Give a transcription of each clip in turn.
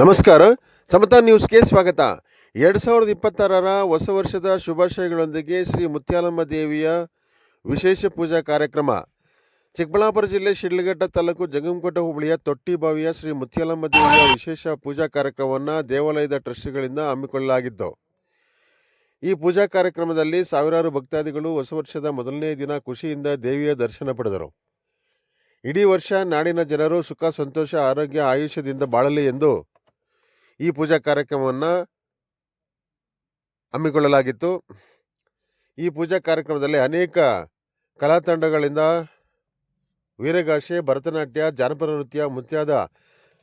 ನಮಸ್ಕಾರ. ಸಮತಾ ನ್ಯೂಸ್ಗೆ ಸ್ವಾಗತ. ಎರಡು ಸಾವಿರದ ಇಪ್ಪತ್ತಾರರ ಹೊಸ ವರ್ಷದ ಶುಭಾಶಯಗಳೊಂದಿಗೆ ಶ್ರೀ ಮುತ್ಯಾಲಮ್ಮ ದೇವಿಯ ವಿಶೇಷ ಪೂಜಾ ಕಾರ್ಯಕ್ರಮ. ಚಿಕ್ಕಬಳ್ಳಾಪುರ ಜಿಲ್ಲೆ ಶಿಡ್ಲಘಟ್ಟ ತಾಲೂಕು ಜಂಗಮಕೋಟೆ ಹೋಬಳಿಯ ತೊಟ್ಟಿಬಾವಿಯ ಶ್ರೀ ಮುತ್ಯಾಲಮ್ಮ ದೇವಿಯ ವಿಶೇಷ ಪೂಜಾ ಕಾರ್ಯಕ್ರಮವನ್ನು ದೇವಾಲಯದ ಟ್ರಸ್ಟಿಗಳಿಂದ ಹಮ್ಮಿಕೊಳ್ಳಲಾಗಿದ್ದು ಈ ಪೂಜಾ ಕಾರ್ಯಕ್ರಮದಲ್ಲಿ ಸಾವಿರಾರು ಭಕ್ತಾದಿಗಳು ಹೊಸ ವರ್ಷದ ಮೊದಲನೇ ದಿನ ಖುಷಿಯಿಂದ ದೇವಿಯ ದರ್ಶನ ಪಡೆದರು. ಇಡೀ ವರ್ಷ ನಾಡಿನ ಜನರು ಸುಖ, ಸಂತೋಷ, ಆರೋಗ್ಯ, ಆಯುಷ್ಯದಿಂದ ಬಾಳಲಿ ಎಂದು ಈ ಪೂಜಾ ಕಾರ್ಯಕ್ರಮವನ್ನು ಹಮ್ಮಿಕೊಳ್ಳಲಾಗಿತ್ತು. ಈ ಪೂಜಾ ಕಾರ್ಯಕ್ರಮದಲ್ಲಿ ಅನೇಕ ಕಲಾ ತಂಡಗಳಿಂದ ವೀರಗಾಸೆ, ಭರತನಾಟ್ಯ, ಜಾನಪದ ನೃತ್ಯ ಮುಂತಾದ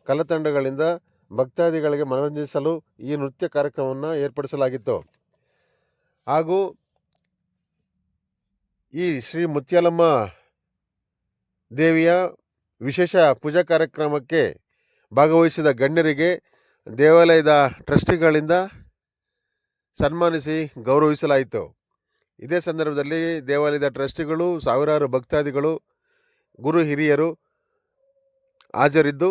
ಕಲಾ ತಂಡಗಳಿಂದ ಭಕ್ತಾದಿಗಳಿಗೆ ಮನರಂಜಿಸಲು ಈ ನೃತ್ಯ ಕಾರ್ಯಕ್ರಮವನ್ನು ಏರ್ಪಡಿಸಲಾಗಿತ್ತು. ಹಾಗೂ ಈ ಶ್ರೀ ಮುತ್ಯಾಲಮ್ಮ ದೇವಿಯ ವಿಶೇಷ ಪೂಜಾ ಕಾರ್ಯಕ್ರಮಕ್ಕೆ ಭಾಗವಹಿಸಿದ ಗಣ್ಯರಿಗೆ ದೇವಾಲಯದ ಟ್ರಸ್ಟಿಗಳಿಂದ ಸನ್ಮಾನಿಸಿ ಗೌರವಿಸಲಾಯಿತು. ಇದೇ ಸಂದರ್ಭದಲ್ಲಿ ದೇವಾಲಯದ ಟ್ರಸ್ಟಿಗಳು, ಸಾವಿರಾರು ಭಕ್ತಾದಿಗಳು, ಗುರು ಹಿರಿಯರು ಹಾಜರಿದ್ದು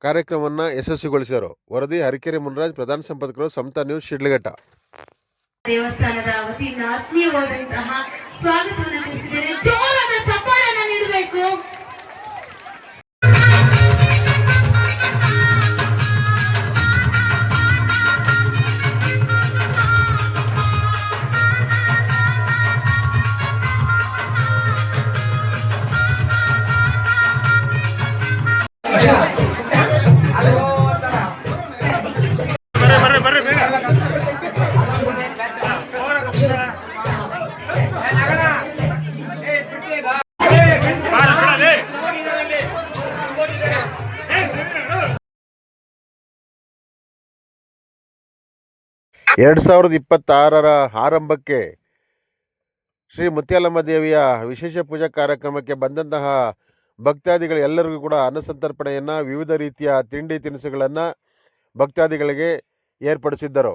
ಕಾರ್ಯಕ್ರಮವನ್ನು ಯಶಸ್ವಿಗೊಳಿಸಿದರು. ವರದಿ ಹರಿಕೆರೆ ಮುನ್ರಾಜ್, ಪ್ರಧಾನ ಸಂಪಾದಕರು ಸಮತಾ ನ್ಯೂಸ್, ಶಿಡ್ಲಘಟ್ಟ. ದೇವಸ್ಥಾನದ ವತಿಯಿಂದ ಆತ್ಮೀಯವಾದಂತಹ ಸ್ವಾಗತವನ್ನು ಎರಡು ಸಾವಿರದ ಇಪ್ಪತ್ತಾರರ ಆರಂಭಕ್ಕೆ ಶ್ರೀ ಮುತ್ಯಾಲಮ್ಮ ದೇವಿಯ ವಿಶೇಷ ಪೂಜಾ ಕಾರ್ಯಕ್ರಮಕ್ಕೆ ಬಂದಂತಹ ಭಕ್ತಾದಿಗಳು ಎಲ್ಲರಿಗೂ ಕೂಡ ಅನ್ನಸಂತರ್ಪಣೆಯನ್ನು ವಿವಿಧ ರೀತಿಯ ತಿಂಡಿ ತಿನಿಸುಗಳನ್ನು ಭಕ್ತಾದಿಗಳಿಗೆ ಏರ್ಪಡಿಸಿದ್ದರು.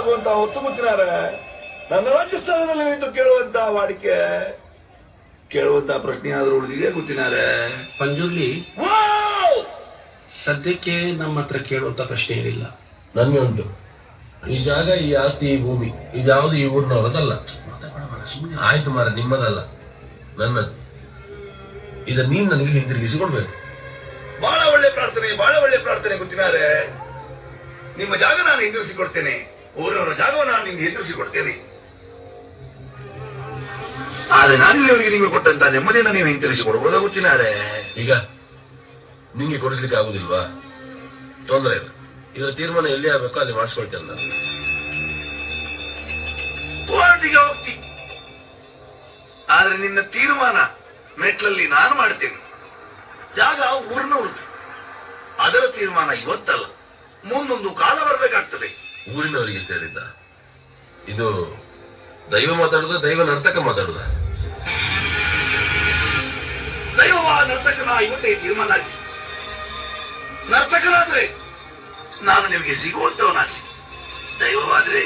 ಬೆಳಕಾಗುವಂತ ಹೊತ್ತು ಗೊತ್ತಿನಾರ ನನ್ನ ರಾಜಸ್ಥಾನದಲ್ಲಿ ನಿಂತು ಕೇಳುವಂತ ವಾಡಿಕೆ ಕೇಳುವಂತ ಪ್ರಶ್ನೆ ಆದ್ರೂ ಉಳಿದಿದೆ ಗೊತ್ತಿನಾರೆ ಪಂಜುರ್ಲಿ ಸದ್ಯಕ್ಕೆ ನಮ್ಮ ಹತ್ರ ಕೇಳುವಂತ ಪ್ರಶ್ನೆ ಏನಿಲ್ಲ. ನನ್ಗೆ ಉಂಟು ಈ ಜಾಗ ಈ ಆಸ್ತಿ ಈ ಭೂಮಿ ಇದ್ಯಾವುದು ಈ ಊರಿನವರದಲ್ಲ. ಆಯ್ತು ಮಾರ ನಿಮ್ಮದಲ್ಲ. ನನ್ನದು. ಇದ ನೀನ್ ನನಗೆ ಹಿಂದಿರುಗಿಸಿ ಕೊಡ್ಬೇಕು ಬಹಳ ಒಳ್ಳೆ ಪ್ರಾರ್ಥನೆ ಬಹಳ ಒಳ್ಳೆ ಪ್ರಾರ್ಥನೆ ಗೊತ್ತಿನಾರೆ. ನಿಮ್ಮ ಜಾಗ ನಾನು ಹಿಂದಿರಿಸಿ ಕೊಡ್ತೇನೆ ಊರವರ ಜಾಗವನ್ನು ನಾನು ನಿಮ್ಗೆ ಎದುರಿಸಿ ಕೊಡ್ತೇನೆ ಆದ್ರೆ ನಾನಿಲ್ಲಿವರೆಗೆ ನಿಮಗೆ ಕೊಟ್ಟಂತ ನೆಮ್ಮದಿಯನ್ನು ನೀವು ಹಿಂತಿರಿಸಿ ಕೊಡಬಹುದು ಗೊತ್ತಿನಾರೆ ಈಗ ನಿಂಗೆ ಕೊಡಿಸ್ಲಿಕ್ಕೆ ಆಗುದಿಲ್ವಾ? ತೊಂದರೆ ಇಲ್ಲ. ಇದರ ತೀರ್ಮಾನ ಎಲ್ಲಿ ಆಗ್ಬೇಕೋ ಅಲ್ಲಿ ಮಾಡಿಸ್ಕೊಳ್ತೇನೆ ನಾನು. ಕೋರ್ಟಿಗೆ ಹೋಗ್ತಿ. ಆದ್ರೆ ನಿನ್ನ ತೀರ್ಮಾನ ಮೆಟ್ಲಲ್ಲಿ ನಾನು ಮಾಡ್ತೇನೆ. ಜಾಗ ಊರ್ನ ಉಳಿತು ಅದರ ತೀರ್ಮಾನ ಇವತ್ತಲ್ಲ. ಮುಂದೊಂದು ಕಾಲ ಬರಬೇಕಾಗ್ತದೆ. ಊರಿನವರಿಗೆ ಸೇರಿದ್ದ. ಇದು ದೈವ ಮಾತಾಡುದ, ದೈವ ನರ್ತಕ ಮಾತಾಡುದ? ದೈವ ನರ್ತಕನ ಇವತ್ತೇ ತೀರ್ಮಾನ ಆಗಿ ನರ್ತಕನಾದ್ರೆ ನಾನು ನಿಮಗೆ ಸಿಗುವಂತವನಾಗಿ ದೈವವಾದ್ರೆ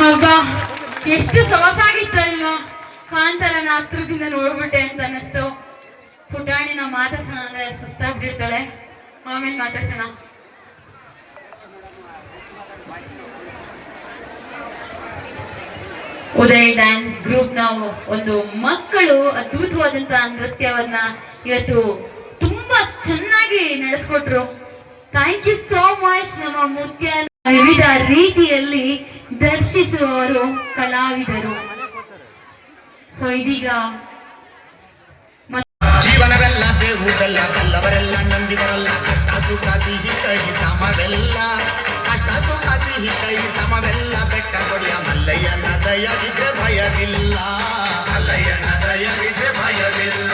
ಹೌದಾ ಎಷ್ಟು ಸೊಗಸಾಗಿತ್ತಲ್ವಾ ಕಾಂತಾರನ ಹತ್ರದಿಂದ ನೋಡ್ಬಿಟ್ಟೆ ಅಂತ ಅನ್ನಿಸ್ತು. ಪುಟಾಣಿನ ಮಾತಾಡ್ಸೋಣ ಅಂದ್ರೆ ಸುಸ್ತಾಗ್ಬಿಡ್ತಾಳೆ ಆಮೇಲೆ ಮಾತಾಡ್ಸೋಣ? ಉದಯ್ ಡ್ಯಾನ್ಸ್ ಗ್ರೂಪ್ ನಾವು ಒಂದು ಮಕ್ಕಳು ಅದ್ಭುತವಾದಂತಹ ನೃತ್ಯವನ್ನ ಇವತ್ತು ತುಂಬಾ ಚೆನ್ನಾಗಿ ನಡೆಸ್ಕೊಟ್ರು. ಥ್ಯಾಂಕ್ ಯು ಸೋ ಮಚ್ ನಮ್ಮ ಮುತ್ಯ ವಿವಿಧ ರೀತಿಯಲ್ಲಿ ದರ್ಶಿಸುವವರು ಕಲಾವಿದರು. ಸೊ ಇದೀಗ ಜೀವನವೆಲ್ಲ ಬೇವುದೆಲ್ಲ ಕಲ್ಲವರೆಲ್ಲ ನಂಬಿದರಲ್ಲ. ಕಟ್ಟ ಸುಖ ಸಿಹಿ ಕೈ ಸಮವೆಲ್ಲ. ಕಟ್ಟ ಸುಖ ಸಿಹಿ ಕೈ ಸಮವೆಲ್ಲ. ಬೆಟ್ಟ ಕೊಡಿಯ ಮಲ್ಲಯ್ಯನ ದಯವಿದ್ರೆ ಭಯವಿಲ್ಲ. ಮಲ್ಲಯ್ಯನ ದಯವಿದ್ರೆ ಭಯವಿಲ್ಲ.